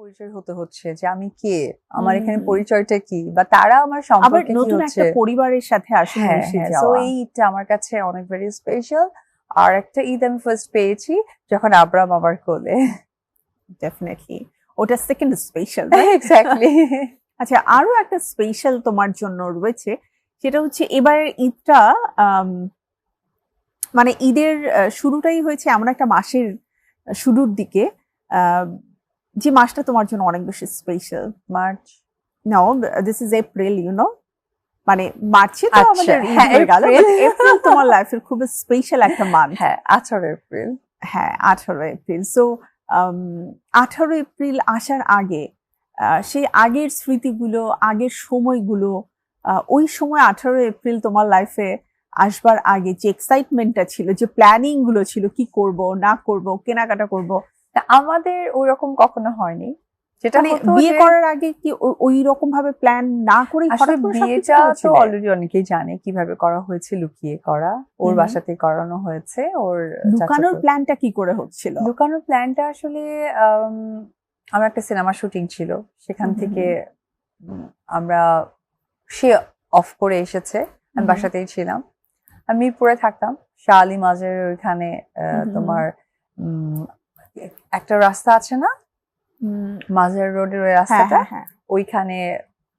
পরিচয় হতে হচ্ছে যে আমি কে? আমার এখানে পরিচয়টা কি? বা তারা আমার সম্পর্কে নতুন একটা পরিবারের সাথে আসলে হ্যাঁ হ্যাঁ তো যাওয়া। এই ঈদটা আমার কাছে অনেক ভেরি স্পেশাল আর একটা ঈদ আমি ফার্স্ট পেয়েছি যখন আব্রাম আমার কোলে। ডেফিনেটলি ওটা সেকেন্ড স্পেশাল এক্স্যাক্টলি আচ্ছা আরও একটা স্পেশাল তোমার জন্য রয়েছে সেটা হচ্ছে এবারের ঈদটা মানে ঈদের শুরুটাই হয়েছে এমন একটা মাসের শুরুর দিকে। আহ, যে মাসটা তোমার জন্য অনেক বেশি special March now this is April you know মানে মার্চে তো আচ্ছা, আমাদের হ্যাঁ, এপ্রিল। এপ্রিল তোমার লাইফের খুব স্পেশাল একটা মান্থ হ্যাঁ আঠারো এপ্রিল হ্যাঁ আঠারো এপ্রিল সো আঠারো এপ্রিল আসার আগে সেই আগের স্মৃতিগুলো আগের সময়গুলো ওই সময় আঠারো এপ্রিল তোমার লাইফে আসবার আগে যে এক্সাইটমেন্টটা ছিল যে প্ল্যানিংগুলো ছিল কি করব না করব কেনাকাটা করব আমাদের ওরকম কখনো হয়নি। যেটা মানে বিয়ে করার আগে কি ওই রকম ভাবে প্ল্যান না করে আসলে বিয়েটা তো অলরেডি অনেকেই জানে কীভাবে করা হয়েছে লুকিয়ে করা। ওর বাসাতে করানো হয়েছে ওর লুকানোর প্ল্যানটা কি করে হচ্ছিল? লুকানোর প্ল্যানটা আসলে আম, আমার একটা সিনেমা শুটিং ছিল। সেখান থেকে আমরা সে অফ করে এসেছে আমি বাসাতেই ছিলাম। আমি মিরপুরে থাকতাম। শাহ আলী মাঝের ওইখানে। তোমার উম, একটা রাস্তা আছে না? মাঝের রোডের ওই হ্যাঁ রাস্তাটা? হ্যাঁ হ্যাঁ। ওইখানে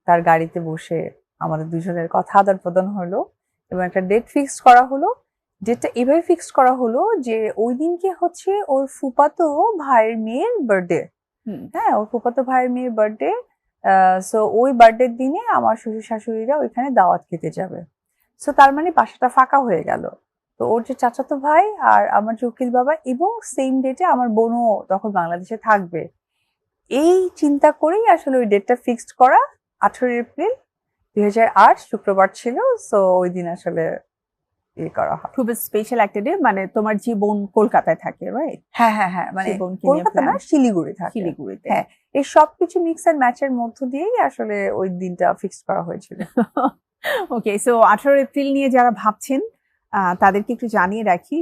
তার গাড়িতে বসে আমাদের দুজনের কথা আদান প্রদান হলো এবং একটা ডেট ফিক্স করা হলো। ডেটটা এভাবে ফিক্সড করা হলো যে ওই দিনকে হচ্ছে ওর ফুপাতো ভাইয়ের মেয়ের বার্থডে হ্যাঁ ওর ফুপাতো ভাইয়ের মেয়ের বার্থডে সো ওই বার্থডের দিনে আমার শ্বশুর শাশুড়িরা ওইখানে দাওয়াত খেতে যাবে। সো তার মানে বাসাটা ফাঁকা হয়ে গেল। তো ওর যে চাচাতো ভাই আর আমার যে উকিল বাবা এবং সেম ডেটে আমার বোনও তখন বাংলাদেশে থাকবে। এই চিন্তা করেই আসলে ওই ডেটটা ফিক্সড করা আঠারো এপ্রিল দুই হাজার আট শুক্রবার ছিল সো ওই দিন আসলে ইয়ে করা হয়। খুব স্পেশাল একটা ডে মানে তোমার যে বোন কলকাতায় থাকে রাইট হ্যাঁ হ্যাঁ হ্যাঁ মানে কলকাতা না শিলিগুড়ি থাকে। শিলিগুড়িতে। হ্যাঁ। এই সবকিছু মিক্স অ্যান্ড ম্যাচের মধ্য দিয়েই আসলে ওই দিনটা ফিক্সড করা হয়েছিল। ওকে সো আঠারো এপ্রিল নিয়ে যারা ভাবছেন তাদেরকে একটু জানিয়ে রাখি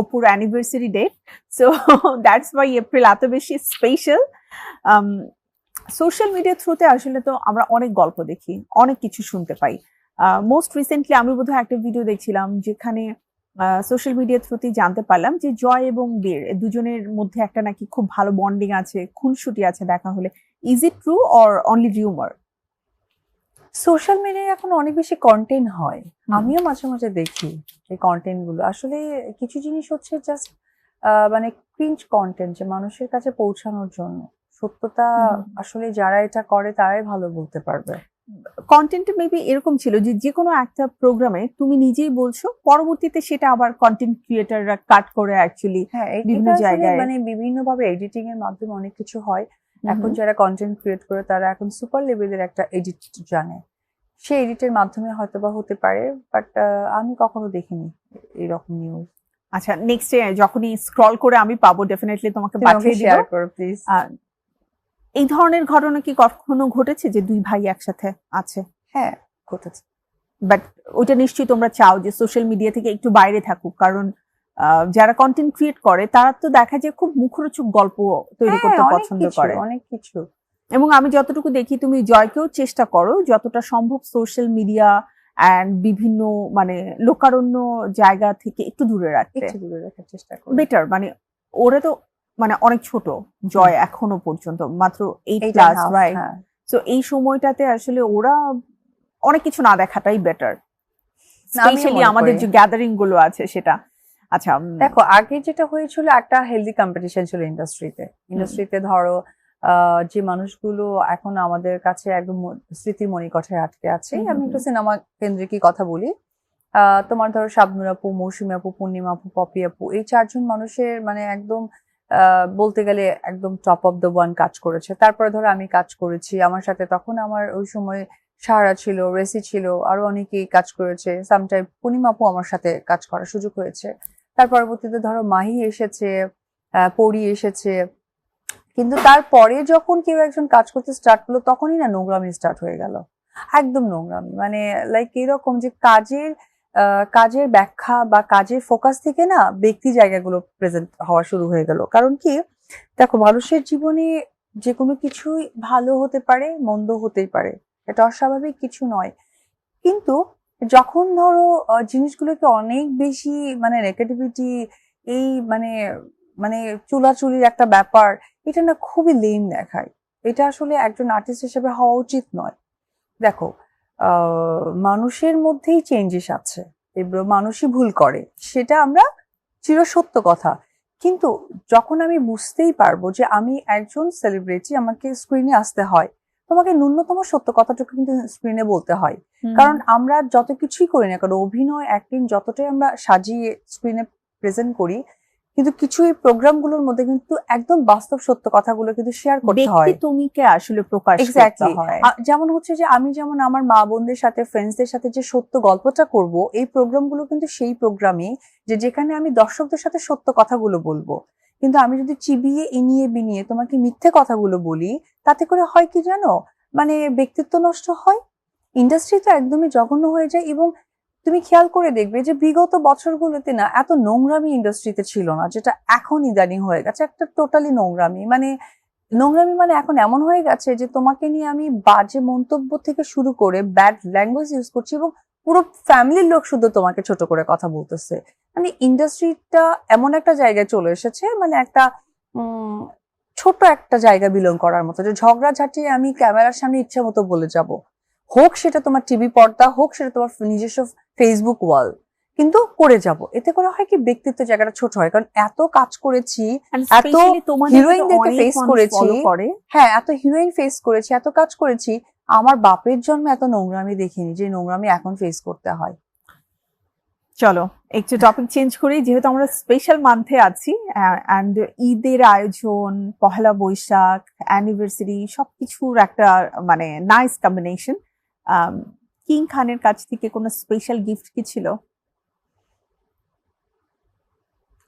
অপুর anniversary date so that's why April এত বেশি স্পেশাল সোশ্যাল মিডিয়া থ্রুতে আসলে তো আমরা অনেক গল্প দেখি, অনেক কিছু শুনতে পাই। মোস্ট রিসেন্টলি আমি বোধহয় একটা ভিডিও দেখছিলাম যেখানে সোশ্যাল মিডিয়া থ্রুতেই জানতে পারলাম যে জয় এবং বীর দুজনের মধ্যে একটা নাকি খুব ভালো বন্ডিং আছে, খুনসুটি আছে দেখা হলে। Is it true or only rumour social মিডিয়ায় এখন অনেক বেশি কন্টেন্ট হয়। আমিও মাঝে মাঝে দেখি এই কন্টেন্টগুলো। আসলে কিছু জিনিস হচ্ছে জাস্ট মানে ক্রিঞ্চ কন্টেন্ট যে মানুষের কাছে পৌঁছানোর জন্য। সত্যতা আসলে যারা এটা করে তারাই ভালো বলতে পারবে। কন্টেন্ট মেবি এরকম ছিল যে যে কোনো একটা প্রোগ্রামে তুমি নিজেই বলছো পরবর্তীতে সেটা আবার কন্টেন্ট ক্রিয়েটাররা কাট করে অ্যাকচুয়ালি বিভিন্ন জায়গায়। মানে বিভিন্ন ভাবে এডিটিং এর মাধ্যমে অনেক কিছু হয়। এখন যারা কন্টেন্ট ক্রিয়েট করে তারা এখন সুপার লেভেলের একটা এডিট জানে। সেই এডিটের মাধ্যমে হয়তো বা হতে পারে বাট আমি কখনো দেখিনি এরকম নিউজ আচ্ছা নেক্সট যখনই স্ক্রল করে আমি পাবো ডেফিনেটলি তোমাকে পাঠিয়ে দিব শেয়ার করো প্লিজ এই ধরনের ঘটনা কি কখনো ঘটেছে যে দুই ভাই একসাথে আছে? হ্যাঁ ঘটেছে। বাট ওইটা নিশ্চয়ই তোমরা চাও যে সোশ্যাল মিডিয়া থেকে একটু বাইরে থাকুক কারণ যারা কন্টেন্ট ক্রিয়েট করে তারা তো দেখা যায় খুব মুখরোচক গল্প তৈরি হ্যাঁ, করতে পছন্দ করে। অনেক কিছু। এবং আমি যতটুকু দেখি তুমি জয়কেও চেষ্টা করো যতটা সম্ভব সোশ্যাল মিডিয়া অ্যান্ড বিভিন্ন মানে লোকারণ্য জায়গা থেকে একটু দূরে রাখতে। দূরে রাখার চেষ্টা করো। বেটার মানে ওরা তো মানে অনেক ছোট জয় এখনও পর্যন্ত মাত্র এইট ক্লাস রাইট। তো এই সময়টাতে আসলে ওরা অনেক কিছু না দেখাটাই বেটার স্পেশালি আমাদের যে গ্যাদারিংগুলো আছে সেটা। আচ্ছা দেখো আগে যেটা হয়েছিল একটা হেলদি কম্পিটিশন ছিল ইন্ডাস্ট্রিতে ইন্ডাস্ট্রিতে ধরো যে মানুষগুলো এখন আমাদের কাছে একদম স্মৃতির মণিকঠে আটকে আছে আমি একটু। সিনেমা কেন্দ্রিকই কথা বলি? তোমার ধরো শাবনুর আপু মৌসুমী আপু পূর্ণিমা আপু পপি আপু এই চারজন মানুষের মানে একদম আহ, বলতে গেলে একদম টপ অফ দ্য ওয়ান কাজ করেছে। তারপরে ধরো আমি কাজ করেছি আমার সাথে তখন আমার ওই সময় সারা ছিল রেসি ছিল আরও অনেকেই কাজ করেছে। সামটাইম পূর্ণিমা আপু আমার সাথে কাজ করার সুযোগ হয়েছে। তার পরবর্তীতে ধরো মাহি এসেছে পরি এসেছে। কিন্তু তারপরে যখন কেউ একজন কাজ করতে স্টার্ট করল, তখনই না নোংরামি স্টার্ট হয়ে গেল। একদম নোংরামি। মানে লাইক এরকম যে কাজের কাজের ব্যাখ্যা বা কাজের ফোকাস থেকে না ব্যক্তি জায়গাগুলো প্রেজেন্ট হওয়া শুরু হয়ে গেল। কারণ কি? দেখো, মানুষের জীবনে যে কোনো কিছুই ভালো হতে পারে, মন্দ হতেই পারে। এটা অস্বাভাবিক কিছু নয়। কিন্তু যখন ধরো জিনিসগুলোকে অনেক বেশি মানে নেগেটিভিটি এই মানে মানে চুলাচুলির একটা ব্যাপার, এটা না খুবই লেম দেখায়। এটা আসলে একজন আর্টিস্ট হিসেবে হওয়া উচিত নয়। দেখো মানুষের মধ্যেই চেঞ্জেস আছে, এবার মানুষই ভুল করে, সেটা আমরা চিরসত্য কথা। কিন্তু যখন আমি বুঝতেই পারব যে আমি একজন সেলিব্রিটি আমাকে স্ক্রিনে আসতে হয় তোমাকে ন্যূনতম সত্য কথাটুকু কিন্তু স্ক্রিনে বলতে হয়। কারণ আমরা যত কিছুই করি না কারণ অভিনয় অ্যাক্টিং যতটাই আমরা সাজিয়ে স্ক্রিনে প্রেজেন্ট করি কিন্তু কিছু এই প্রোগ্রামগুলোর মধ্যে কিন্তু একদম বাস্তব সত্য কথাগুলো কিন্তু শেয়ার করতে হয়। ব্যক্তি তুমিকে আসলে প্রকাশ করতে হয়? যেমন হচ্ছে যে আমি যেমন আমার মা বোনদের সাথে ফ্রেন্ডসদের সাথে যে সত্য গল্পটা করব এই প্রোগ্রামগুলো কিন্তু সেই প্রোগ্রামই যে যেখানে আমি দর্শকদের সাথে সত্য কথাগুলো বলব। কিন্তু আমি যদি চিবিয়ে ইনিয়ে বিনিয়ে তোমাকে মিথ্যে কথাগুলো বলি, তাতে করে হয় কি জানো? মানে ব্যক্তিত্ব নষ্ট হয়। ইন্ডাস্ট্রি তো একদমই জঘন্য হয়ে যায় এবং তুমি খেয়াল করে দেখবে যে বিগত বছরগুলোতে না এত নোংরামি ইন্ডাস্ট্রিতে ছিল না, যেটা এখন ইদানিং হয়ে গেছে। একটা টোটালি নোংরামি। মানে নোংরামি মানে এখন এমন হয়ে গেছে যে তোমাকে নিয়ে আমি বাজে মন্তব্য থেকে শুরু করে ব্যাড ল্যাঙ্গুয়েজ ইউজ করছি এবং পুরো ফ্যামিলির লোক শুধু তোমাকে ছোট করে কথা বলতেছে। মানে ইন্ডাস্ট্রিটা এমন একটা জায়গায় চলে এসেছে মানে একটা ছোট একটা জায়গা বিলং করার মতো। যে ঝগড়া ঝাঁটিয়ে আমি ক্যামেরার সামনে ইচ্ছা মতো বলে যাব। হোক সেটা তোমার টিভি পর্দা হোক সেটা তোমার নিজস্ব ফেসবুক ওয়াল কিন্তু করে যাব। এতে করে হয় কি ব্যক্তিত্ব জায়গাটা ছোট হয়। কারণ এত কাজ করেছি এত face মানুষ করেছি। করে। হ্যাঁ এত হিরোইন ফেস করেছি এত কাজ করেছি আমার বাপের জন্য এত নোংরামি দেখিনি যে নোংরামি এখন ফেস করতে হয়। চলো, একটু টপিক চেঞ্জ করি, যেহেতু আমরা স্পেশাল মান্থে আছি অ্যান্ড ঈদের আয়োজন, পহেলা বৈশাখ অ্যানিভার্সারি সব কিছুর একটা মানে নাইস কম্বিনেশন কিং খানের কাছ থেকে কোনো স্পেশাল গিফট কি ছিল?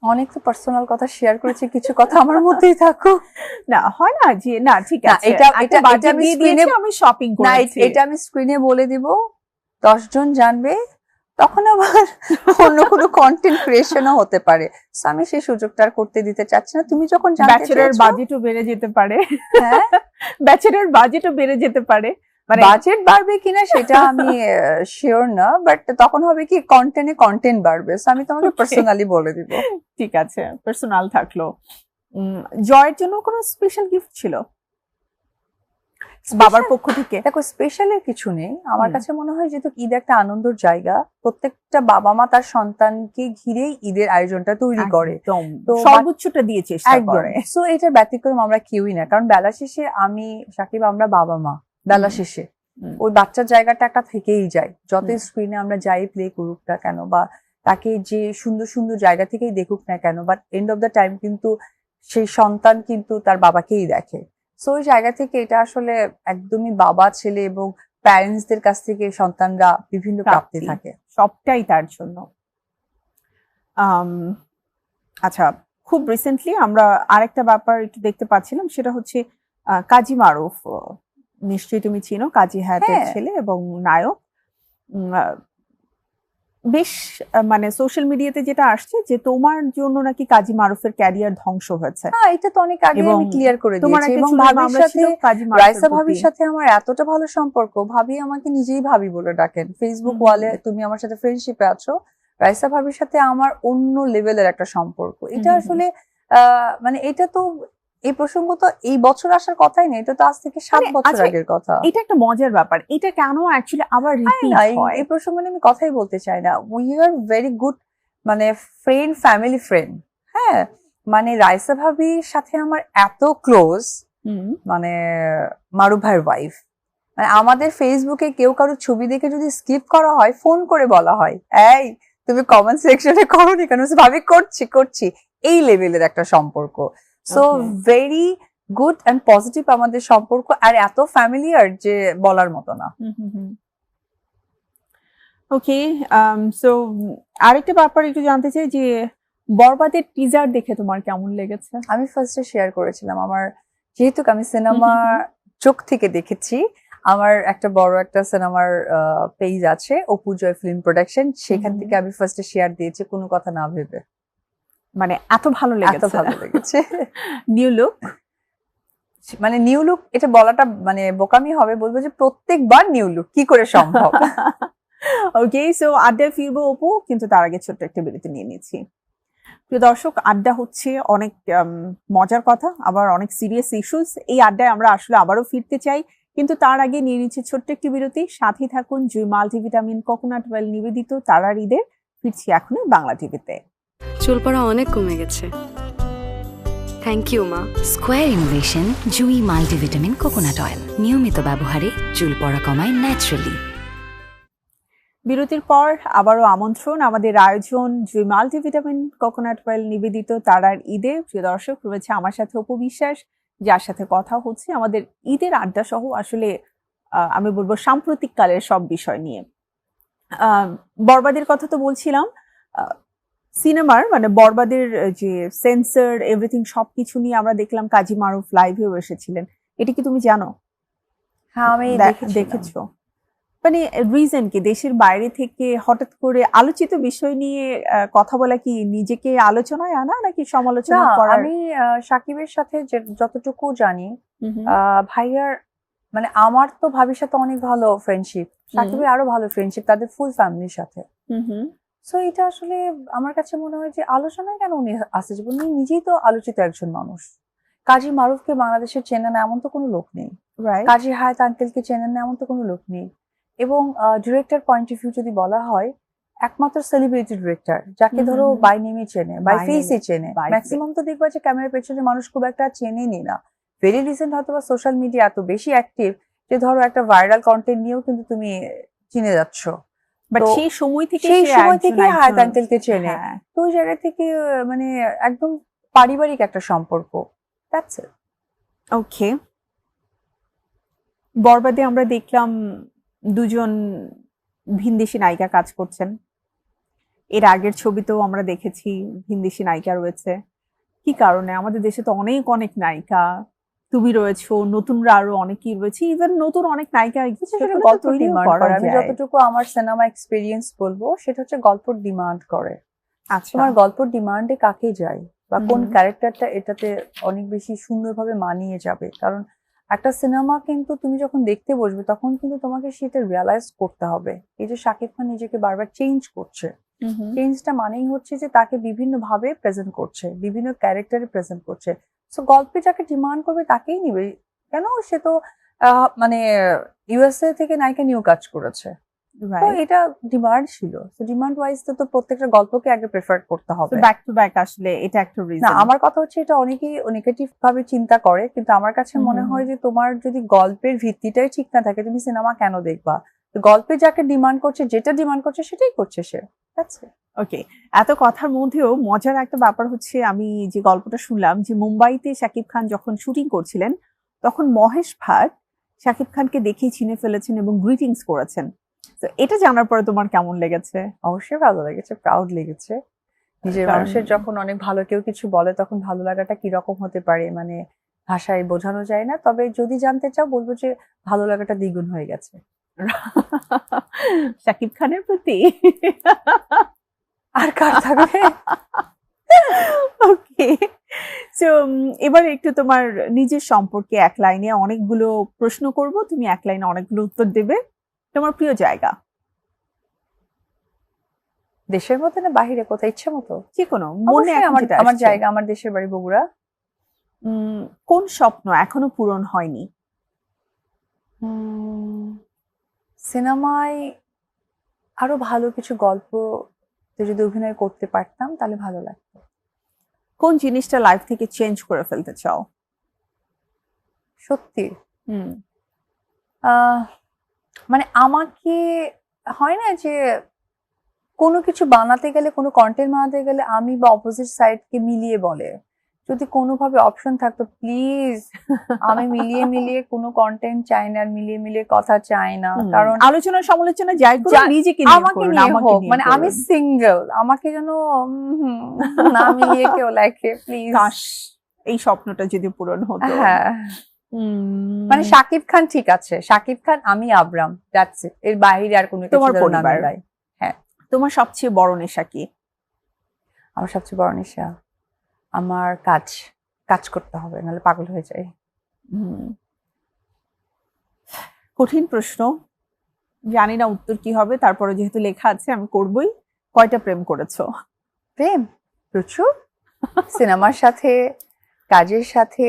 অনেক তো পার্সোনাল কথা শেয়ার করেছি কিছু কথা আমার মধ্যেই থাকুক। না হয় না যে না ঠিক আছে। এটা- এটা- আমি দিয়ে দিয়েছি, আমি শপিং না করেছি। এটা আমি স্ক্রিনে বলে দিব দশজন জানবে তখন আবার অন্য কোনো কন্টেন্ট ক্রিয়েশনও হতে পারে। আমি সেই সুযোগটা আর করতে দিতে চাচ্ছি না। তুমি যখন জানতে ব্যাচেলার বাজেটও বেড়ে যেতে পারে। হ্যাঁ? ব্যাচেলার বাজেটও বেড়ে যেতে পারে। মানে বাজেট বাড়বে কিনা সেটা আমি শিওর না বাট তখন হবে কি কন্টেন্টে কন্টেন্ট বাড়বে। আমি তোমাকে পার্সোনালি বলে দিব। ঠিক আছে পার্সোনাল থাকল। জয়ের জন্য কোনো স্পেশাল গিফট ছিল? বাবার পক্ষ থেকে? দেখো স্পেশালের কিছু নেই। আমার কাছে মনে হয় যেহেতু ঈদ একটা আনন্দর জায়গা প্রত্যেকটা বাবা মা তার সন্তানকে ঘিরেই ঈদের আয়োজনটা তৈরি করে। সর্বোচ্চটা দিয়ে চেষ্টা করে। সো এটা ব্যতিক্রম আমরা কেউই না। কারণ বেলা শেষে আমি সাকিব আমরা বাবা মা বেলা শেষে। ওই বাচ্চার জায়গাটা একটা থেকেই যায়। যতই। স্ক্রিনে আমরা যাই প্লে করুক না কেন বা তাকে যে সুন্দর সুন্দর জায়গা থেকেই দেখুক না কেন but end of the time কিন্তু সেই সন্তান কিন্তু তার বাবাকেই দেখে। সো ওই জায়গা থেকে এটা আসলে একদমই বাবা ছেলে এবং প্যারেন্টসদের কাছ থেকে সন্তানরা বিভিন্ন প্রাপ্তি। থাকে। সবটাই তার জন্য। আচ্ছা খুব রিসেন্টলি আমরা আরেকটা ব্যাপার একটু দেখতে পাচ্ছিলাম সেটা হচ্ছে আহ, কাজী মারুফ নিশ্চয়ই তুমি চিনো কাজী হায়াতের হ্যাঁ। ছেলে এবং নায়ক। বেশ মানে সোশ্যাল মিডিয়াতে যেটা আসছে যে তোমার জন্য নাকি কাজী মারুফের ক্যারিয়ার ধ্বংস হয়েছে। হ্যাঁ এটা তো অনেক আগে আমি ক্লিয়ার করে দিয়েছি এবং ভাবির সাথে রাইসা ভাবির সাথে আমার এতটা ভালো সম্পর্ক ভাবি আমাকে নিজেই ভাবি বলে ডাকেন। ফেসবুক ওয়ালে তুমি আমার সাথে ফ্রেন্ডশিপে আছো রাইসা ভাবির সাথে আমার অন্য লেভেলের একটা সম্পর্ক। এটা আসলে আহ, মানে এটা তো এই প্রসঙ্গ তো এই বছর আসার কথাই না এটা তো আজ থেকে সাত মানে, বছর আচ্ছা, আগের কথা। এটা একটা মজার ব্যাপার এটা কেন অ্যাকচুয়ালি আবার রিপিট হয়? এই প্রসঙ্গে নিয়ে আমি কথাই বলতে চাই না। উই আর ভেরি গুড মানে ফ্রেন্ড ফ্যামিলি ফ্রেন্ড হ্যাঁ মানে রাইসা ভাবির সাথে আমার এত ক্লোজ মানে মারু ভাইয়ের ওয়াইফ মানে আমাদের ফেসবুকে কেউ কারোর ছবি দেখে যদি স্কিপ করা হয় ফোন করে বলা হয় এই তুমি কমেন্ট সেকশনে করোনি কেন? ভাবি করছি করছি। এই লেভেলের একটা সম্পর্ক। So very good and positive আমাদের সম্পর্ক আর এত ফ্যামিলিয়ার যে বলার মতো না। ওকে সো um, আরেকটা ব্যাপার একটু জানতে চাই যে বরবাদের টিজার দেখে তোমার কেমন লেগেছে? আমি ফার্স্টে শেয়ার করেছিলাম আমার যেহেতু আমি সিনেমা চোখ থেকে দেখেছি আমার একটা বড় একটা সিনেমার পেজ আছে অপু জয় ফিল্ম প্রোডাকশন সেখান থেকে আমি ফার্স্টে শেয়ার দিয়েছি কোনো কথা না ভেবে। মানে এত ভালো লেগেছে। ভালো লেগেছে। নিউ লুক মানে নিউ লুক এটা বলাটা মানে বোকামি হবে বলব যে প্রত্যেকবার নিউ লুক কি করে সম্ভব? ওকে সো আড্ডায় ফিরবো অপু কিন্তু তার আগে ছোট্ট একটা বিরতি নিয়ে নিচ্ছি। প্রিয় দর্শক আড্ডা হচ্ছে অনেক মজার কথা আবার অনেক সিরিয়াস ইস্যুস এই আড্ডায় আমরা আসলে আবারও ফিরতে চাই কিন্তু তার আগে নিয়ে নিচ্ছি ছোট্ট একটি বিরতি। সাথে থাকুন জুই মাল্টিভিটামিন কোকোনাট ওয়েল নিবেদিত তারার ঈদের ফিরছি এখনই বাংলা টিভিতে চুল পড়া অনেক কমে গেছে। থ্যাংক ইউ মা। Square innovation Jui multivitamin coconut oil নিয়মিত ব্যবহারে চুল পড়া কমায় ন্যাচারালি বিরতির পর আবারও আমন্ত্রণ আমাদের আয়োজন জুই মাল্টিভিটামিন কোকোনাট অয়েল নিবেদিত তারার ঈদে। প্রিয় দর্শক রয়েছে আমার সাথে উপবিশ্বাস যার সাথে কথা হচ্ছে আমাদের ঈদের আড্ডা সহ আসলে আমি বলব সাম্প্রতিক কালের সব বিষয় নিয়ে। আহ, বরবাদের কথা তো বলছিলাম সিনেমার মানে বরবাদের যে সেন্সর এভরিথিং সবকিছু নিয়ে আমরা দেখলাম কাজী মারুফ লাইভেও এসেছিলেন। এটা কি তুমি জানো? হ্যাঁ আমি দেখেছ? মানে রিজন কি? দেশের বাইরে থেকে হঠাৎ করে আলোচিত বিষয় নিয়ে কথা বলা কি নিজেকে আলোচনায় আনা নাকি সমালোচনা করার? আমি সাকিবের সাথে যতটুকু জানি ভাইয়ার মানে আমার তো ভাবির সাথে অনেক ভালো ফ্রেন্ডশিপ সাকিবের আরও ভালো ফ্রেন্ডশিপ তাদের ফুল ফ্যামিলির সাথে। সো এটা আসলে আমার কাছে মনে হয় যে আলোচনায় কেন উনি আসছে? যে উনি নিজেই তো আলোচিত একজন মানুষ। কাজী মারুফকে বাংলাদেশের চেনে না এমন তো কোনো লোক নেই. কাজী হায়াত আঙ্কেলকে চেনেন না এমন তো কোনো লোক নেই। এবং ডিরেক্টর পয়েন্ট অফ ভিউ যদি বলা হয় একমাত্র সেলিব্রিটি ডিরেক্টর যাকে ধরো। বাই নেমে চেনে বাই ফেসে চেনে। ম্যাক্সিমাম তো দেখবা যে ক্যামেরার পেছনে মানুষ খুব একটা চেনেনি না। ভেরি রিসেন্ট হয়তো বা সোশ্যাল মিডিয়া এত বেশি অ্যাক্টিভ যে ধরো একটা ভাইরাল কন্টেন্ট নিয়েও কিন্তু তুমি চিনে যাচ্ছ। সেই সময় থেকে সেই সময় থেকে হায়াত আঙ্কেলকে চেনে। হ্যাঁ। তো ওই জায়গা থেকে মানে একদম পারিবারিক একটা সম্পর্ক। দ্যাটস ইট ওকে বরবাদে আমরা দেখলাম দুজন ভিনদেশি নায়িকা কাজ করছেন। এর আগের ছবিতেও আমরা দেখেছি ভিনদেশি নায়িকা রয়েছে। কি কারণে? আমাদের দেশে তো অনেক অনেক নায়িকা তুমি রয়েছো নতুনরা আরও অনেকেই রয়েছে ইভেন নতুন অনেক নায়িকা গল্প ডিমান্ড করে আমি যতটুকু আমার সিনেমা এক্সপিরিয়েন্স বলব সেটা হচ্ছে গল্প ডিমান্ড করে। আচ্ছা। তোমার গল্প ডিমান্ডে কাকে যায়? বা কোন। ক্যারেক্টারটা এটাতে অনেক বেশি সুন্দরভাবে মানিয়ে যাবে? কারণ একটা সিনেমা কিন্তু তুমি যখন দেখতে বসবে তখন কিন্তু তোমাকে সেটা রিয়ালাইজ করতে হবে। এই যে শাকিব খান নিজেকে বারবার চেঞ্জ করছে। চেঞ্জটা মানেই হচ্ছে যে তাকে বিভিন্ন ভাবে প্রেজেন্ট করছে বিভিন্ন ক্যারেক্টারে প্রেজেন্ট করছে। সো গল্পে যাকে ডিমান্ড করবে তাকেই নিবে। কেন? সে তো মানে ইউএসএ থেকে নায়িকা নিয়েও কাজ করেছে। তো এটা ডিমান্ড ছিল। তো ডিমান্ড ওয়াইজ তো তো প্রত্যেকটা গল্পকে আগে প্রেফার করতে হবে। ব্যাক টু ব্যাক আসলে এটা একটা না রিজন আমার কথা হচ্ছে এটা অনেকেই নেগেটিভ ভাবে চিন্তা করে কিন্তু আমার কাছে মনে হয় যে তোমার যদি গল্পের ভিত্তিটাই ঠিক না থাকে তুমি সিনেমা কেন দেখবা? তো গল্পে যাকে ডিমান্ড করছে যেটা ডিমান্ড করছে সেটাই করছে সে। That's it. ওকে এত কথার মধ্যেও মজার একটা ব্যাপার হচ্ছে আমি যে গল্পটা শুনলাম যে মুম্বাইতে শাকিব খান যখন শুটিং করছিলেন তখন মহেশ ভাট শাকিব খানকে দেখেই চিনে ফেলেছেন এবং গ্রিটিংস করেছেন। তো এটা জানার পরে তোমার কেমন লেগেছে? অবশ্যই ভালো লেগেছে প্রাউড লেগেছে। নিজের মানুষের যখন অনেক ভালো কেউ কিছু বলে তখন ভালো লাগাটা কীরকম হতে পারে? মানে ভাষায় বোঝানো যায় না। তবে যদি জানতে চাও বলব যে ভালো লাগাটা দ্বিগুণ হয়ে গেছে। শাকিব খানের প্রতি? আর কার থাকবে? ওকে তো এবার একটু তোমার নিজের সম্পর্কে এক লাইনে অনেকগুলো প্রশ্ন করব তুমি এক লাইনে অনেকগুলো উত্তর দেবে। তোমার প্রিয় জায়গা? দেশের মধ্যে না বাহিরে কোথায় ইচ্ছে মতো? যে কোনো মনে আমার আমার জায়গা আমার দেশের বাড়ি বগুড়া। উম, কোন স্বপ্ন এখনও পূরণ হয়নি? সিনেমায় আরও ভালো কিছু গল্প যদি অভিনয় করতে পারতাম তাহলে ভালো লাগতো। কোন জিনিসটা লাইফ থেকে চেঞ্জ করে ফেলতে চাও? সত্যি? হুম। আহ, মানে আমাকে হয় না যে কোনো কিছু বানাতে গেলে কোনো কন্টেন্ট বানাতে গেলে আমি বা অপোজিট সাইডকে মিলিয়ে বলে। যদি কোনোভাবে অপশন থাকতো প্লিজ আমি মিলিয়ে মিলিয়ে কোনো কন্টেন্ট চাই না আর মিলিয়ে মিলিয়ে কথা চাই না। কারণ আলোচনা সমালোচনা যাই করো নিজেকে আমাকে মানে আমি সিঙ্গেল আমাকে যেন না মিলিয়ে কেউ লেখে প্লিজ এই স্বপ্নটা যদি পূরণ হতো। হ্যাঁ। মানে শাকিব খান ঠিক আছে শাকিব খান আমি আবরাম দ্যাটস ইট এর বাইরে আর কোনো তোমার পরিবার। মেলায়। তোমার সবচেয়ে বড় নেশা কি? আমার সবচেয়ে বড় নেশা? আমার কাজ কাজ করতে হবে নাহলে পাগল হয়ে যায়। কঠিন প্রশ্ন। জানি না উত্তর কি হবে তারপরে যেহেতু লেখা আছে আমি করবই। কয়টা প্রেম করেছ? প্রেম? প্রচুর। সিনেমার সাথে কাজের সাথে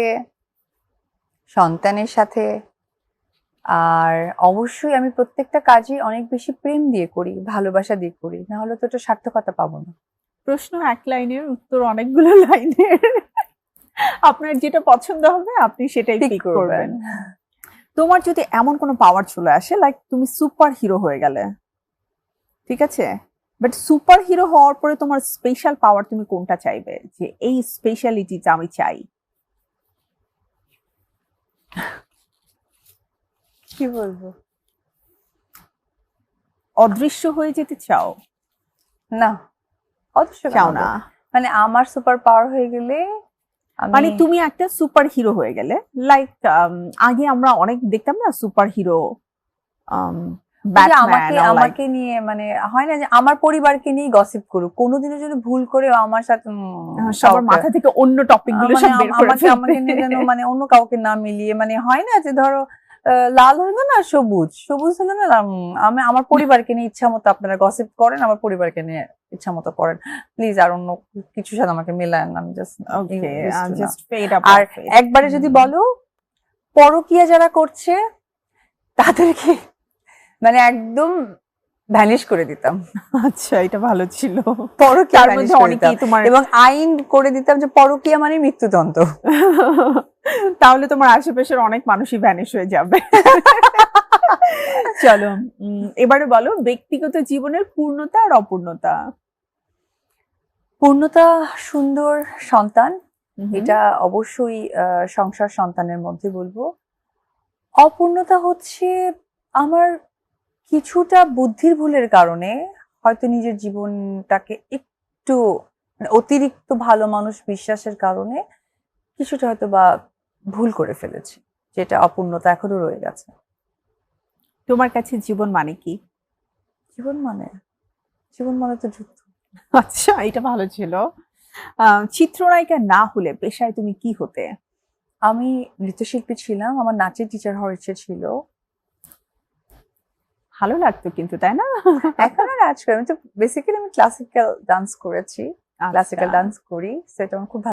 সন্তানের সাথে। আর অবশ্যই আমি প্রত্যেকটা কাজই অনেক বেশি প্রেম দিয়ে করি ভালোবাসা দিয়ে করি। না হলে তো এটা সার্থকতা পাবো না। প্রশ্ন এক লাইনের উত্তর অনেকগুলো লাইনের। আপনার যেটা পছন্দ হবে আপনি সেটাই ঠিক পিক করবেন। করবেন। তোমার যদি এমন কোনো পাওয়ার চলে আসে লাইক তুমি সুপার হিরো হয়ে গেলে ঠিক আছে? বাট সুপার হিরো হওয়ার পরে তোমার স্পেশাল পাওয়ার তুমি কোনটা চাইবে? যে এই স্পেশালিটিটা আমি চাই। কি বলব? অদৃশ্য হয়ে যেতে চাও? না। অবশ্য চাও না। মানে আমার সুপার পাওয়ার হয়ে গেলে মানে তুমি একটা সুপার হিরো হয়ে গেলে লাইক আগে আমরা অনেক দেখতাম না সুপার হিরো ওই আমাকে আমাকে নিয়ে মানে হয় না যে আমার পরিবারকে নিয়ে গসিপ করুক কোনোদিনও যদি ভুল করে আমার সাথে সবার মাথা থেকে অন্য টপিকগুলো মানে সব বের করে আমাকে নিয়ে যেন মানে অন্য কাউকে না মিলিয়ে মানে হয় না যে ধরো লাল হলো না সবুজ? সবুজ হলো না আমি আমার পরিবারকে নিয়ে ইচ্ছা মতো আপনারা গসিপ করেন আমার পরিবারকে নিয়ে ইচ্ছা মতো করেন। প্লিজ আর অন্য কিছু সাথে আমাকে মেলায় না আমি জাস্ট আর একবারে যদি বলো পরকিয়া যারা করছে তাদেরকে মানে একদম ভ্যানিশ করে দিতাম। আচ্ছা এটা ভালো ছিল। পরকিয়া তার মধ্যে অনেকেই তোমার এবং আইন করে দিতাম যে পরকিয়া মানে মৃত্যুদণ্ড। তাহলে তোমার আশেপাশের অনেক মানুষই ভ্যানিশ হয়ে যাবে। চলো এবারে বলো ব্যক্তিগত জীবনের পূর্ণতা আর অপূর্ণতা। পূর্ণতা সুন্দর সন্তান। এটা অবশ্যই আহ, সংসার সন্তানের মধ্যে বলব। অপূর্ণতা হচ্ছে আমার কিছুটা বুদ্ধির ভুলের কারণে হয়তো নিজের জীবনটাকে একটু অতিরিক্ত ভালো মানুষ বিশ্বাসের কারণে কিছুটা হয়তো বা ভুল করে ফেলেছি যেটা অপূর্ণতা এখনও রয়ে গেছে। তোমার কাছে জীবন মানে কি? জীবন মানে? জীবন মানে তো যুদ্ধ। আচ্ছা এটা ভালো ছিল। চিত্রনায়িকা না হলে পেশায় তুমি কি হতে? আমি নৃত্যশিল্পী ছিলাম আমার নাচের টিচার হওয়ার ইচ্ছে ছিল। ভালো লাগতো কিন্তু তাই না? এখন নাচ করি। আমি তো বেসিক্যালি আমি ক্লাসিক্যাল ডান্স করেছি। ক্লাসিক্যাল আচ্ছা। ডান্স করি। সেটা আমার খুব ভালো